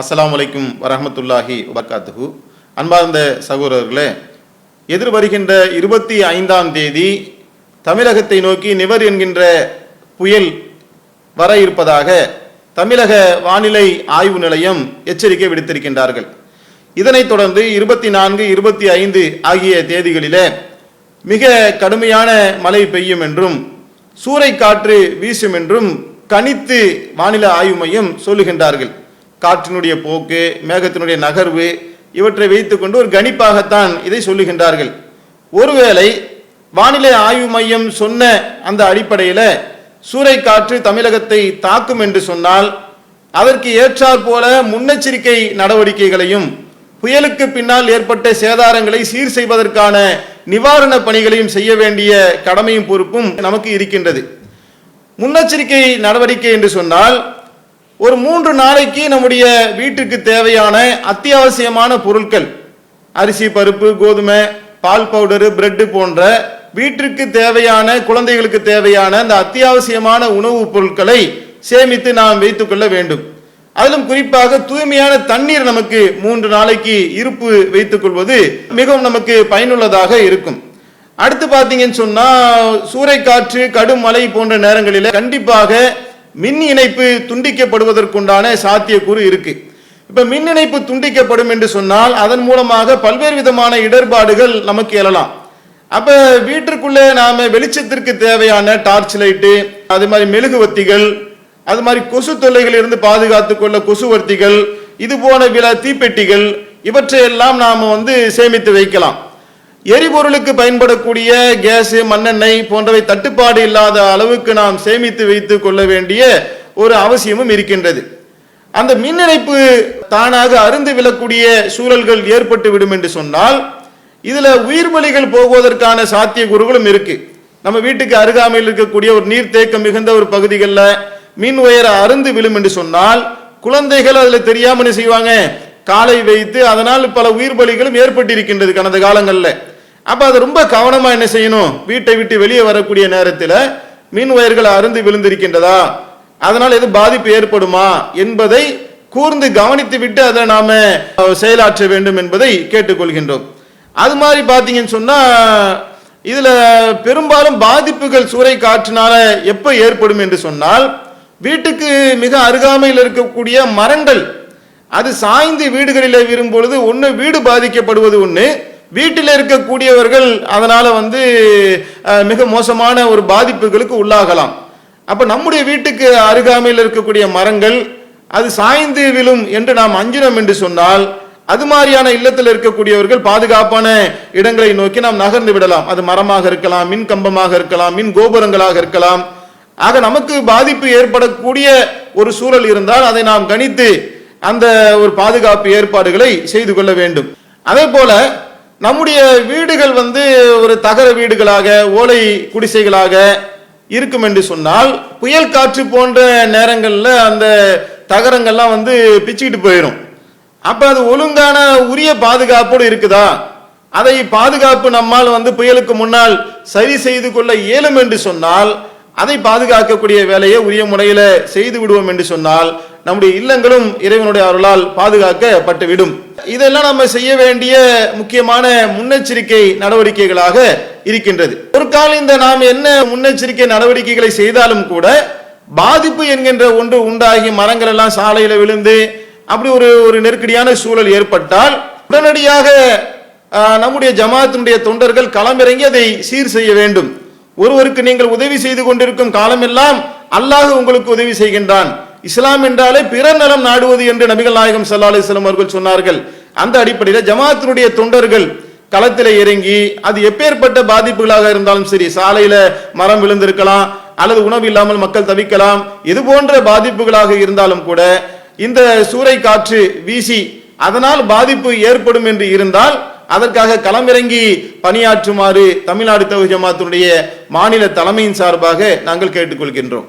அஸ்லாம் வலைக்கும் வரமத்துல்லாஹி வபர்காத்துஹு. அன்பார்ந்த சகோதரர்களே எதிர் வருகின்ற இருபத்தி ஐந்தாம் தேதி தமிழகத்தை நோக்கி நிவர் என்கின்ற புயல் வர இருப்பதாக தமிழக வானிலை ஆய்வு நிலையம் எச்சரிக்கை விடுத்திருக்கின்றார்கள். இதனைத் தொடர்ந்து இருபத்தி நான்கு இருபத்தி ஐந்து ஆகிய தேதிகளிலே மிக கடுமையான மழை பெய்யும் என்றும் சூறைக்காற்று வீசும் என்றும் கணித்து வானிலை ஆய்வு மையம் சொல்லுகின்றார்கள். காற்றினுடைய போக்கு மேகத்தினுடைய நகர்வு இவற்றை வைத்துக்கொண்டு ஒரு கணிப்பாகத்தான் இதை சொல்லுகின்றார்கள். ஒருவேளை வானிலை ஆய்வு மையம் சொன்ன அந்த அடிப்படையில் சூறைக்காற்று தமிழகத்தை தாக்கும் என்று சொன்னால் அதற்கு ஏற்றாற் போல முன்னெச்சரிக்கை நடவடிக்கைகளையும் புயலுக்கு பின்னால் ஏற்பட்ட சேதாரங்களை சீர் செய்வதற்கான நிவாரண பணிகளையும் செய்ய வேண்டிய கடமையும் பொறுப்பும் நமக்கு இருக்கின்றது. முன்னெச்சரிக்கை நடவடிக்கை என்று சொன்னால் ஒரு மூன்று நாளைக்கு நம்முடைய வீட்டுக்கு தேவையான அத்தியாவசியமான பொருட்கள் அரிசி பருப்பு கோதுமை பால் பவுடரு பிரெட்டு போன்ற வீட்டிற்கு தேவையான குழந்தைகளுக்கு தேவையான அந்த அத்தியாவசியமான உணவுப் பொருட்களை சேமித்து நாம் வைத்துக்கொள்ள வேண்டும். அதிலும் குறிப்பாக தூய்மையான தண்ணீர் நமக்கு மூன்று நாளைக்கு இருப்பு வைத்துக் கொள்வது மிகவும் நமக்கு பயனுள்ளதாக இருக்கும். அடுத்து பார்த்தீங்கன்னு சொன்னா சூறைக்காற்று கடும் மழை போன்ற நேரங்களில் கண்டிப்பாக மின் இணைப்பு துண்டிக்கப்படுவதற்குண்டான சாத்தியக்கூறு இருக்கு. இப்ப மின் இணைப்பு துண்டிக்கப்படும் என்று சொன்னால் அதன் மூலமாக பல்வேறு விதமான இடர்பாடுகள் நமக்கு எழலாம். அப்ப வீட்டிற்குள்ளே நாம வெளிச்சத்திற்கு தேவையான டார்ச் லைட்டு அது மாதிரி மெழுகுவத்திகள் அது மாதிரி கொசு தொல்லைகளில் இருந்து பாதுகாத்து கொள்ள கொசுவர்த்திகள் இது போன வில தீப்பெட்டிகள் இவற்றையெல்லாம் நாம வந்து சேமித்து வைக்கலாம். எரிபொருளுக்கு பயன்படக்கூடிய கேஸ் மண்ணெண்ணெய் போன்றவை தட்டுப்பாடு இல்லாத அளவுக்கு நாம் சேமித்து வைத்துக் கொள்ள வேண்டிய ஒரு அவசியமும் இருக்கின்றது. அந்த மின் இணைப்பு தானாக அருந்து விழக்கூடிய சூழல்கள் ஏற்பட்டு விடும் என்று சொன்னால் இதுல உயிர் போவதற்கான போகுவதற்கான சாத்தியக்கூறுகளும் இருக்கு. நம்ம வீட்டுக்கு அருகாமையில் இருக்கக்கூடிய ஒரு நீர்த்தேக்கம் மிகுந்த ஒரு பகுதிகளில் மின் உயர அருந்து விழும் என்று சொன்னால் குழந்தைகள் அதில் தெரியாமல் என்ன செய்வாங்க? காலை வைத்து அதனால் பல உயிர் பலிகளும் ஏற்பட்டிருக்கின்றது கடந்த காலங்களில். அப்போ அது ரொம்ப கவனமாக என்ன செய்யணும்? வீட்டை விட்டு வெளியே வரக்கூடிய நேரத்தில் மின் வயர்கள் அருந்து விழுந்திருக்கின்றதா? அதனால் எது பாதிப்பு ஏற்படுமா? என்பதை கூர்ந்து கவனித்து விட்டு அதை நாம் செயலாற்ற வேண்டும் என்பதை கேட்டுக்கொள்கின்றோம். அது மாதிரி பார்த்தீங்கன்னு சொன்னால் இதில் பெரும்பாலும் பாதிப்புகள் சூறை காற்றினால எப்போ ஏற்படும் என்று சொன்னால் வீட்டுக்கு மிக அருகாமையில் இருக்கக்கூடிய மரங்கள் அது சாய்ந்து வீடுகளில் விரும்பொழுது ஒன்று வீடு பாதிக்கப்படுவது ஒன்று வீட்டில் இருக்கக்கூடியவர்கள் அதனால் வந்து மிக மோசமான ஒரு பாதிப்புகளுக்கு உள்ளாகலாம். அப்போ நம்முடைய வீட்டுக்கு அருகாமையில் இருக்கக்கூடிய மரங்கள் அது சாய்ந்து விழும் என்று நாம் அஞ்சினோம் என்று சொன்னால் அது மாதிரியான இல்லத்தில் இருக்கக்கூடியவர்கள் பாதுகாப்பான இடங்களை நோக்கி நாம் நகர்ந்து விடலாம். அது மரமாக இருக்கலாம் மின் கம்பமாக இருக்கலாம் மின் கோபுரங்களாக இருக்கலாம். ஆக நமக்கு பாதிப்பு ஏற்படக்கூடிய ஒரு சூழல் இருந்தால் அதை நாம் கணித்து அந்த ஒரு பாதுகாப்பு ஏற்பாடுகளை செய்து கொள்ள வேண்டும். அதே போல நம்முடைய வீடுகள் வந்து ஒரு தகர வீடுகளாக ஓலை குடிசைகளாக இருக்கும் என்று சொன்னால் புயல் காற்று போன்ற நேரங்களில் அந்த தகரங்கள்லாம் வந்து பிச்சுக்கிட்டு போயிடும் அப்போ அது ஒழுங்கான உரிய பாதுகாப்போடு இருக்குதா? அதை பாதுகாப்பு நம்மால் வந்து புயலுக்கு முன்னால் சரி செய்து கொள்ள இயலும் என்று சொன்னால் அதை பாதுகாக்கக்கூடிய வேலையை உரிய முறையில் செய்து விடுவோம் என்று சொன்னால் நம்முடைய இல்லங்களும் இறைவனுடைய அருளால் பாதுகாக்கப்பட்டுவிடும். இதெல்லாம் நம்ம செய்ய வேண்டிய முக்கியமான முன்னெச்சரிக்கை நடவடிக்கைகளாக இருக்கின்றது. ஒரு காலம் இந்த நாம் என்ன முன்னெச்சரிக்கை நடவடிக்கைகளை செய்தாலும் கூட பாதிப்பு என்கின்ற ஒன்று உண்டாகி மரங்கள் எல்லாம் சாலையில விழுந்து அப்படி ஒரு ஒரு நெருக்கடியான சூழல் ஏற்பட்டால் உடனடியாக நம்முடைய ஜமாத்தினுடைய தொண்டர்கள் களமிறங்கி அதை சீர் செய்ய வேண்டும். ஒருவருக்கு நீங்கள் உதவி செய்து கொண்டிருக்கும் காலமெல்லாம் அல்லாஹ் உங்களுக்கு உதவி செய்கின்றான். இஸ்லாம் என்றாலே பிறர் நலம் நாடுவது என்று நபிகள் நாயகம் சல்லா அலிஸ்லாம் அவர்கள் சொன்னார்கள். அந்த அடிப்படையில் ஜமாத்தினுடைய தொண்டர்கள் களத்தில் இறங்கி அது எப்பேற்பட்ட பாதிப்புகளாக இருந்தாலும் சரி சாலையில மரம் விழுந்திருக்கலாம் அல்லது உணவு இல்லாமல் மக்கள் தவிக்கலாம் இது போன்ற பாதிப்புகளாக இருந்தாலும் கூட இந்த சூறை காற்று வீசி அதனால் பாதிப்பு ஏற்படும் என்று இருந்தால் அதற்காக களமிறங்கி பணியாற்றுமாறு தமிழ்நாடு தவி ஜமாத்தினுடைய மாநில தலைமையின் சார்பாக நாங்கள் கேட்டுக்கொள்கின்றோம்.